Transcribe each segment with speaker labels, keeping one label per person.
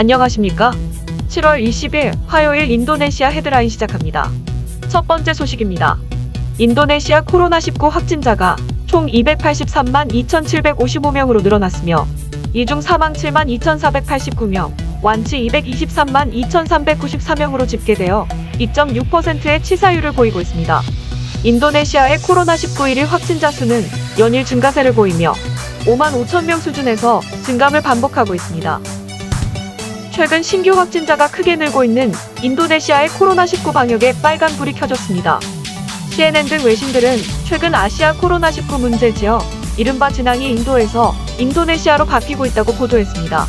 Speaker 1: 안녕하십니까? 7월 20일 화요일 인도네시아 헤드라인 시작합니다. 첫 번째 소식입니다. 인도네시아 코로나19 확진자가 총 283만 2,755명으로 늘어났으며 이중 사망 7만 2,489명, 완치 223만 2,394명으로 집계되어 2.6%의 치사율을 보이고 있습니다. 인도네시아의 코로나19 일일 확진자 수는 연일 증가세를 보이며 5만 5천 명 수준에서 증감을 반복하고 있습니다. 최근 신규 확진자가 크게 늘고 있는 인도네시아의 코로나19 방역에 빨간불이 켜졌습니다. CNN 등 외신들은 최근 아시아 코로나19 문제지어 이른바 진앙이 인도에서 인도네시아로 바뀌고 있다고 보도했습니다.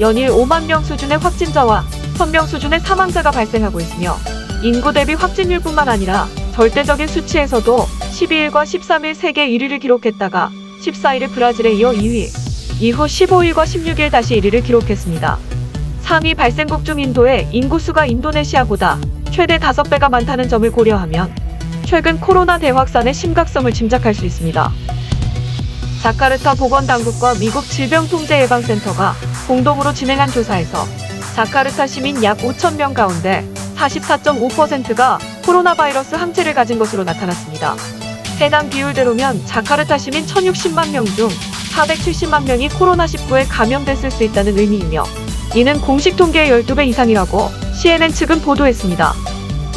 Speaker 1: 연일 5만 명 수준의 확진자와 1000명 수준의 사망자가 발생하고 있으며 인구 대비 확진율뿐만 아니라 절대적인 수치에서도 12일과 13일 세계 1위를 기록했다가 14일에 브라질에 이어 2위, 이후 15일과 16일 다시 1위를 기록했습니다. 상위 발생국 중 인도의 인구수가 인도네시아보다 최대 5배가 많다는 점을 고려하면 최근 코로나 대확산의 심각성을 짐작할 수 있습니다. 자카르타 보건당국과 미국 질병통제예방센터가 공동으로 진행한 조사에서 자카르타 시민 약 5천 명 가운데 44.5%가 코로나 바이러스 항체를 가진 것으로 나타났습니다. 해당 비율대로면 자카르타 시민 1,060만 명 중 470만 명이 코로나19에 감염됐을 수 있다는 의미이며 이는 공식 통계의 12배 이상이라고 CNN 측은 보도했습니다.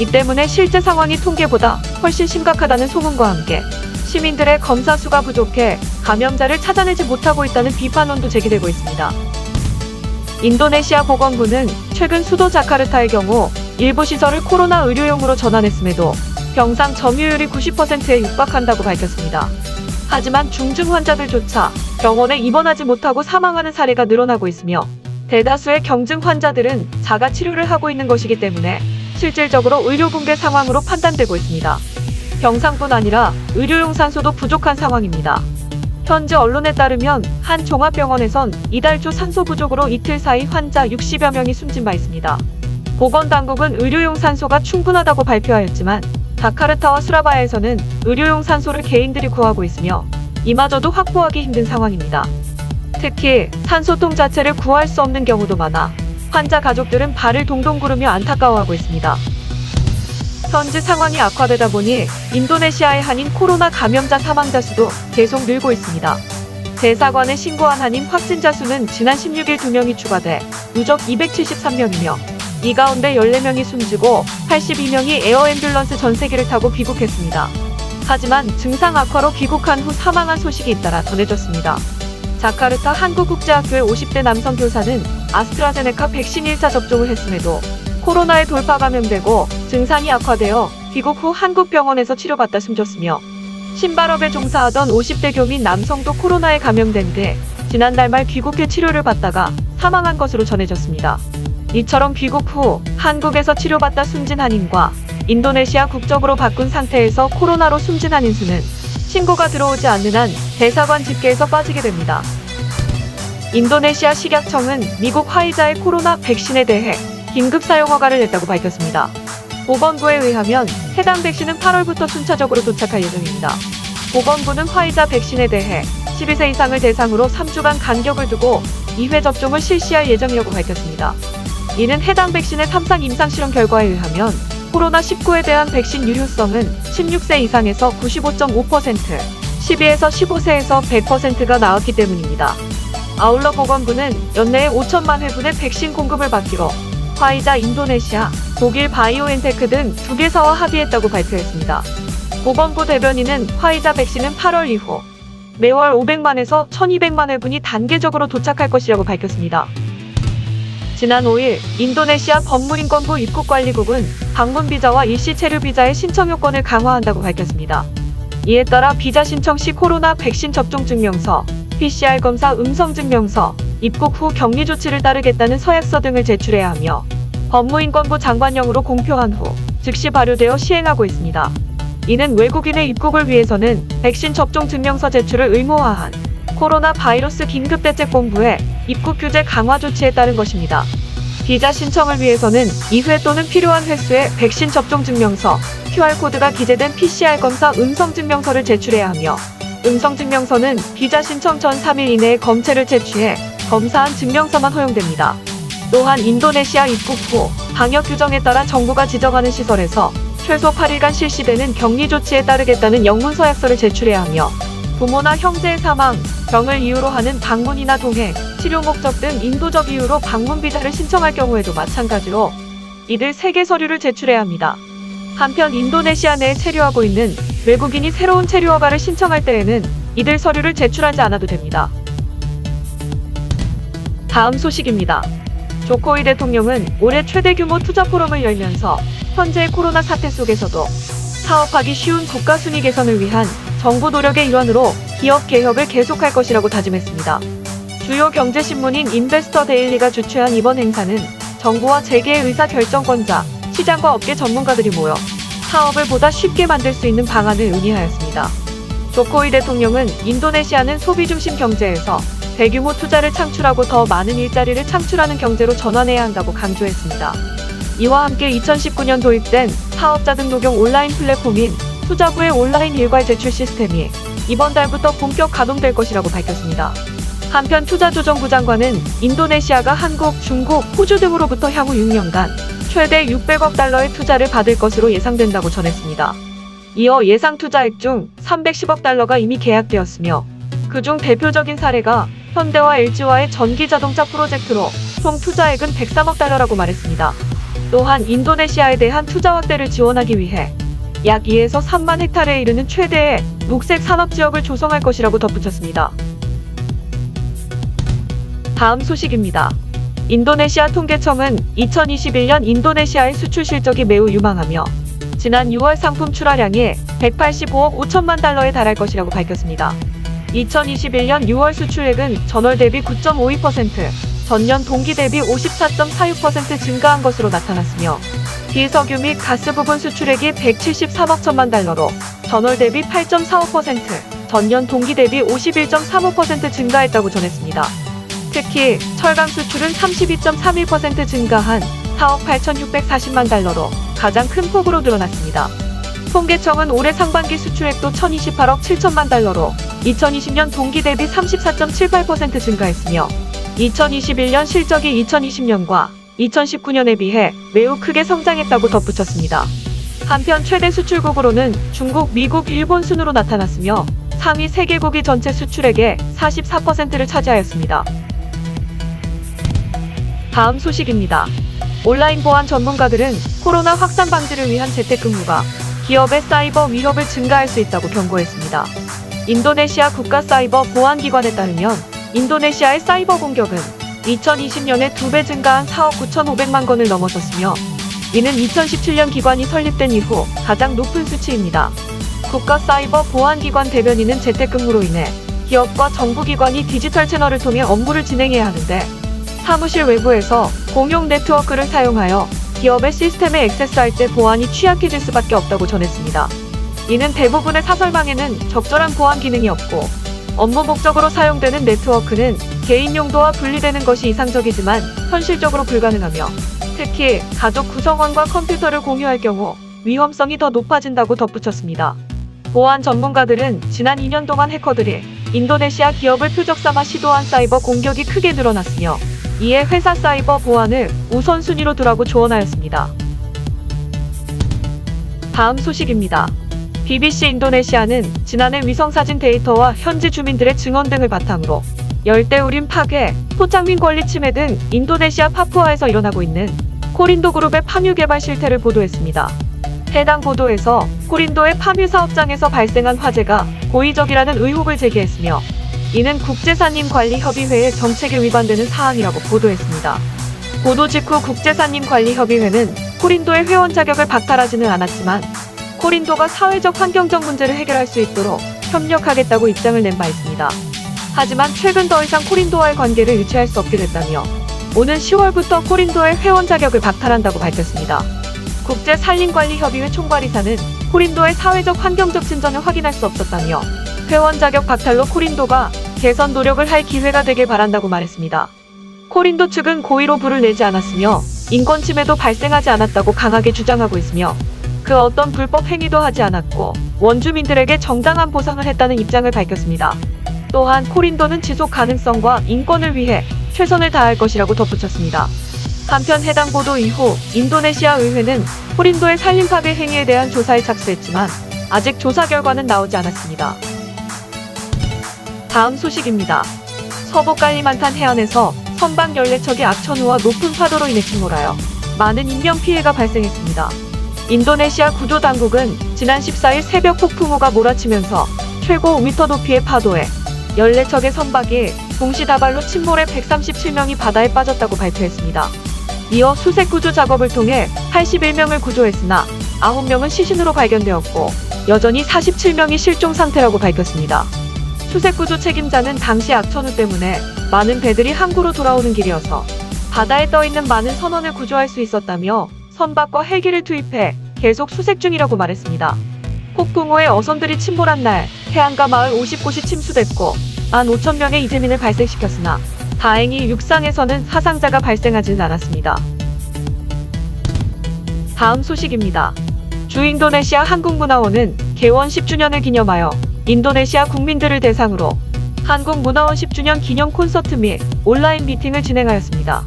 Speaker 1: 이 때문에 실제 상황이 통계보다 훨씬 심각하다는 소문과 함께 시민들의 검사 수가 부족해 감염자를 찾아내지 못하고 있다는 비판론도 제기되고 있습니다. 인도네시아 보건부는 최근 수도 자카르타의 경우 일부 시설을 코로나 의료용으로 전환했음에도 병상 점유율이 90%에 육박한다고 밝혔습니다. 하지만 중증 환자들조차 병원에 입원하지 못하고 사망하는 사례가 늘어나고 있으며 대다수의 경증 환자들은 자가 치료를 하고 있는 것이기 때문에 실질적으로 의료 붕괴 상황으로 판단되고 있습니다. 병상뿐 아니라 의료용 산소도 부족한 상황입니다. 현지 언론에 따르면 한 종합병원에선 이달 초 산소 부족으로 이틀 사이 환자 60여 명이 숨진 바 있습니다. 보건당국은 의료용 산소가 충분하다고 발표하였지만 자카르타와 수라바에서는 의료용 산소를 개인들이 구하고 있으며 이마저도 확보하기 힘든 상황입니다. 특히 산소통 자체를 구할 수 없는 경우도 많아 환자 가족들은 발을 동동 구르며 안타까워하고 있습니다. 현지 상황이 악화되다 보니 인도네시아의 한인 코로나 감염자 사망자 수도 계속 늘고 있습니다. 대사관에 신고한 한인 확진자 수는 지난 16일 2명이 추가돼 누적 273명이며 이 가운데 14명이 숨지고 82명이 에어앰뷸런스 전세기를 타고 귀국했습니다. 하지만 증상 악화로 귀국한 후 사망한 소식이 잇따라 전해졌습니다. 자카르타 한국국제학교의 50대 남성 교사는 아스트라제네카 백신 1차 접종을 했음에도 코로나에 돌파 감염되고 증상이 악화되어 귀국 후 한국 병원에서 치료받다 숨졌으며 신발업에 종사하던 50대 교민 남성도 코로나에 감염된 뒤 지난달 말 귀국해 치료를 받다가 사망한 것으로 전해졌습니다. 이처럼 귀국 후 한국에서 치료받다 숨진 한인과 인도네시아 국적으로 바꾼 상태에서 코로나로 숨진 한인 수는 신고가 들어오지 않는 한 대사관 집계에서 빠지게 됩니다. 인도네시아 식약청은 미국 화이자의 코로나 백신에 대해 긴급 사용 허가를 냈다고 밝혔습니다. 보건부에 의하면 해당 백신은 8월부터 순차적으로 도착할 예정입니다. 보건부는 화이자 백신에 대해 12세 이상을 대상으로 3주간 간격을 두고 2회 접종을 실시할 예정이라고 밝혔습니다. 이는 해당 백신의 3상 임상실험 결과에 의하면 코로나19에 대한 백신 유효성은 16세 이상에서 95.5%, 12에서 15세에서 100%가 나왔기 때문입니다. 아울러 보건부는 연내에 5천만 회분의 백신 공급을 받기로 화이자 인도네시아, 독일 바이오엔테크 등 두 개사와 합의했다고 발표했습니다. 보건부 대변인은 화이자 백신은 8월 이후 매월 500만에서 1200만 회분이 단계적으로 도착할 것이라고 밝혔습니다. 지난 5일 인도네시아 법무인권부 입국관리국은 방문 비자와 일시 체류 비자의 신청 요건을 강화한다고 밝혔습니다. 이에 따라 비자 신청 시 코로나 백신 접종 증명서, PCR 검사 음성 증명서, 입국 후 격리 조치를 따르겠다는 서약서 등을 제출해야 하며 법무인권부 장관령으로 공표한 후 즉시 발효되어 시행하고 있습니다. 이는 외국인의 입국을 위해서는 백신 접종 증명서 제출을 의무화한 코로나 바이러스 긴급대책 본부의 입국 규제 강화 조치에 따른 것입니다. 비자 신청을 위해서는 2회 또는 필요한 횟수의 백신 접종 증명서, QR코드가 기재된 PCR 검사 음성 증명서를 제출해야 하며 음성 증명서는 비자 신청 전 3일 이내에 검체를 채취해 검사한 증명서만 허용됩니다. 또한 인도네시아 입국 후 방역 규정에 따라 정부가 지정하는 시설에서 최소 8일간 실시되는 격리 조치에 따르겠다는 영문 서약서를 제출해야 하며 부모나 형제의 사망, 병을 이유로 하는 방문이나 동행, 치료 목적 등 인도적 이유로 방문 비자를 신청할 경우에도 마찬가지로 이들 세개 서류를 제출해야 합니다. 한편 인도네시아 내에 체류하고 있는 외국인이 새로운 체류 허가를 신청할 때에는 이들 서류를 제출하지 않아도 됩니다. 다음 소식입니다. 조코이 대통령은 올해 최대 규모 투자 포럼을 열면서 현재의 코로나 사태 속에서도 사업하기 쉬운 국가 순위 개선을 위한 정부 노력의 일환으로 기업 개혁을 계속할 것이라고 다짐했습니다. 주요 경제신문인 인베스터 데일리가 주최한 이번 행사는 정부와 재계의 의사 결정권자, 시장과 업계 전문가들이 모여 사업을 보다 쉽게 만들 수 있는 방안을 의미하였습니다. 조코이 대통령은 인도네시아는 소비 중심 경제에서 대규모 투자를 창출하고 더 많은 일자리를 창출하는 경제로 전환해야 한다고 강조했습니다. 이와 함께 2019년 도입된 사업자 등록용 온라인 플랫폼인 투자부의 온라인 일괄 제출 시스템이 이번 달부터 본격 가동될 것이라고 밝혔습니다. 한편 투자조정부 장관은 인도네시아가 한국, 중국, 호주 등으로부터 향후 6년간 최대 600억 달러의 투자를 받을 것으로 예상된다고 전했습니다. 이어 예상 투자액 중 310억 달러가 이미 계약되었으며 그중 대표적인 사례가 현대와 LG와의 전기 자동차 프로젝트로 총 투자액은 103억 달러라고 말했습니다. 또한 인도네시아에 대한 투자 확대를 지원하기 위해 약 2에서 3만 헥타르에 이르는 최대의 녹색 산업 지역을 조성할 것이라고 덧붙였습니다. 다음 소식입니다. 인도네시아 통계청은 2021년 인도네시아의 수출 실적이 매우 유망하며 지난 6월 상품 출하량이 185억 5천만 달러에 달할 것이라고 밝혔습니다. 2021년 6월 수출액은 전월 대비 9.52%, 전년 동기 대비 54.46% 증가한 것으로 나타났으며 비석유 및 가스 부분 수출액이 173억 천만 달러로 전월 대비 8.45%, 전년 동기 대비 51.35% 증가했다고 전했습니다. 특히 철강 수출은 32.31% 증가한 4억 8,640만 달러로 가장 큰 폭으로 늘어났습니다. 통계청은 올해 상반기 수출액도 1,028억 7천만 달러로 2020년 동기 대비 34.78% 증가했으며 2021년 실적이 2020년과 2019년에 비해 매우 크게 성장했다고 덧붙였습니다. 한편 최대 수출국으로는 중국, 미국, 일본 순으로 나타났으며 상위 3개국이 전체 수출액의 44%를 차지하였습니다. 다음 소식입니다. 온라인 보안 전문가들은 코로나 확산 방지를 위한 재택근무가 기업의 사이버 위협을 증가할 수 있다고 경고했습니다. 인도네시아 국가 사이버 보안기관에 따르면 인도네시아의 사이버 공격은 2020년에 두 배 증가한 4억 9,500만 건을 넘어섰으며 이는 2017년 기관이 설립된 이후 가장 높은 수치입니다. 국가 사이버 보안기관 대변인은 재택근무로 인해 기업과 정부기관이 디지털 채널을 통해 업무를 진행해야 하는데 사무실 외부에서 공용 네트워크를 사용하여 기업의 시스템에 액세스할 때 보안이 취약해질 수밖에 없다고 전했습니다. 이는 대부분의 사설방에는 적절한 보안 기능이 없고 업무 목적으로 사용되는 네트워크는 개인 용도와 분리되는 것이 이상적이지만 현실적으로 불가능하며 특히 가족 구성원과 컴퓨터를 공유할 경우 위험성이 더 높아진다고 덧붙였습니다. 보안 전문가들은 지난 2년 동안 해커들이 인도네시아 기업을 표적 삼아 시도한 사이버 공격이 크게 늘어났으며 이에 회사 사이버 보안을 우선순위로 두라고 조언하였습니다. 다음 소식입니다. BBC 인도네시아는 지난해 위성사진 데이터와 현지 주민들의 증언 등을 바탕으로 열대우림 파괴, 토착민 권리 침해 등 인도네시아 파푸아에서 일어나고 있는 코린도 그룹의 파뮤 개발 실태를 보도했습니다. 해당 보도에서 코린도의 파뮤 사업장에서 발생한 화재가 고의적이라는 의혹을 제기했으며 이는 국제산림관리협의회의 정책에 위반되는 사항이라고 보도했습니다. 보도 직후 국제산림관리협의회는 코린도의 회원 자격을 박탈하지는 않았지만 코린도가 사회적 환경적 문제를 해결할 수 있도록 협력하겠다고 입장을 낸 바 있습니다. 하지만 최근 더 이상 코린도와의 관계를 유지할 수 없게 됐다며 오는 10월부터 코린도의 회원 자격을 박탈한다고 밝혔습니다. 국제산림관리협의회 총괄이사는 코린도의 사회적 환경적 진전을 확인할 수 없었다며 회원 자격 박탈로 코린도가 개선 노력을 할 기회가 되길 바란다고 말했습니다. 코린도 측은 고의로 불을 내지 않았으며 인권 침해도 발생하지 않았다고 강하게 주장하고 있으며 그 어떤 불법 행위도 하지 않았고 원주민들에게 정당한 보상을 했다는 입장을 밝혔습니다. 또한 코린도는 지속 가능성과 인권을 위해 최선을 다할 것이라고 덧붙였습니다. 한편 해당 보도 이후 인도네시아 의회는 호린도의 산림 파괴 행위에 대한 조사에 착수했지만 아직 조사 결과는 나오지 않았습니다. 다음 소식입니다. 서부 깔리만탄 해안에서 선박 14척이 악천후와 높은 파도로 인해 침몰하여 많은 인명 피해가 발생했습니다. 인도네시아 구조 당국은 지난 14일 새벽 폭풍우가 몰아치면서 최고 5m 높이의 파도에 14척의 선박이 동시다발로 침몰해 137명이 바다에 빠졌다고 발표했습니다. 이어 수색 구조 작업을 통해 81명을 구조했으나 9명은 시신으로 발견되었고 여전히 47명이 실종 상태라고 밝혔습니다. 수색 구조 책임자는 당시 악천후 때문에 많은 배들이 항구로 돌아오는 길이어서 바다에 떠 있는 많은 선원을 구조할 수 있었다며 선박과 헬기를 투입해 계속 수색 중이라고 말했습니다. 폭풍우에 어선들이 침몰한 날 해안가 마을 50곳이 침수됐고 15,000명의 이재민을 발생시켰으나 다행히 육상에서는 사상자가 발생하지는 않았습니다. 다음 소식입니다. 주인도네시아 한국문화원은 개원 10주년을 기념하여 인도네시아 국민들을 대상으로 한국문화원 10주년 기념 콘서트 및 온라인 미팅을 진행하였습니다.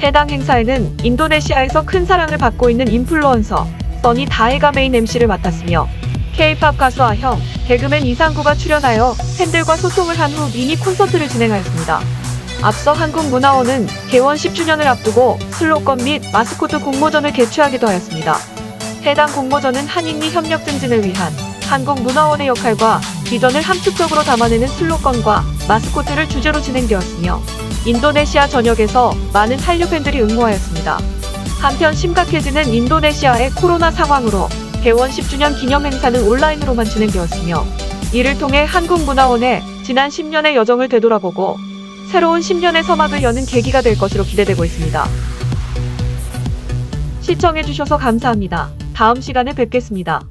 Speaker 1: 해당 행사에는 인도네시아에서 큰 사랑을 받고 있는 인플루언서 써니 다해가 메인 MC를 맡았으며 K-팝 가수 아형, 개그맨 이상구가 출연하여 팬들과 소통을 한 후 미니 콘서트를 진행하였습니다. 앞서 한국문화원은 개원 10주년을 앞두고 슬로건 및 마스코트 공모전을 개최하기도 하였습니다. 해당 공모전은 한인미 협력 증진을 위한 한국문화원의 역할과 비전을 함축적으로 담아내는 슬로건과 마스코트를 주제로 진행되었으며 인도네시아 전역에서 많은 한류 팬들이 응모하였습니다. 한편 심각해지는 인도네시아의 코로나 상황으로 개원 10주년 기념 행사는 온라인으로만 진행되었으며 이를 통해 한국문화원의 지난 10년의 여정을 되돌아보고 새로운 10년의 서막을 여는 계기가 될 것으로 기대되고 있습니다. 시청해주셔서 감사합니다. 다음 시간에 뵙겠습니다.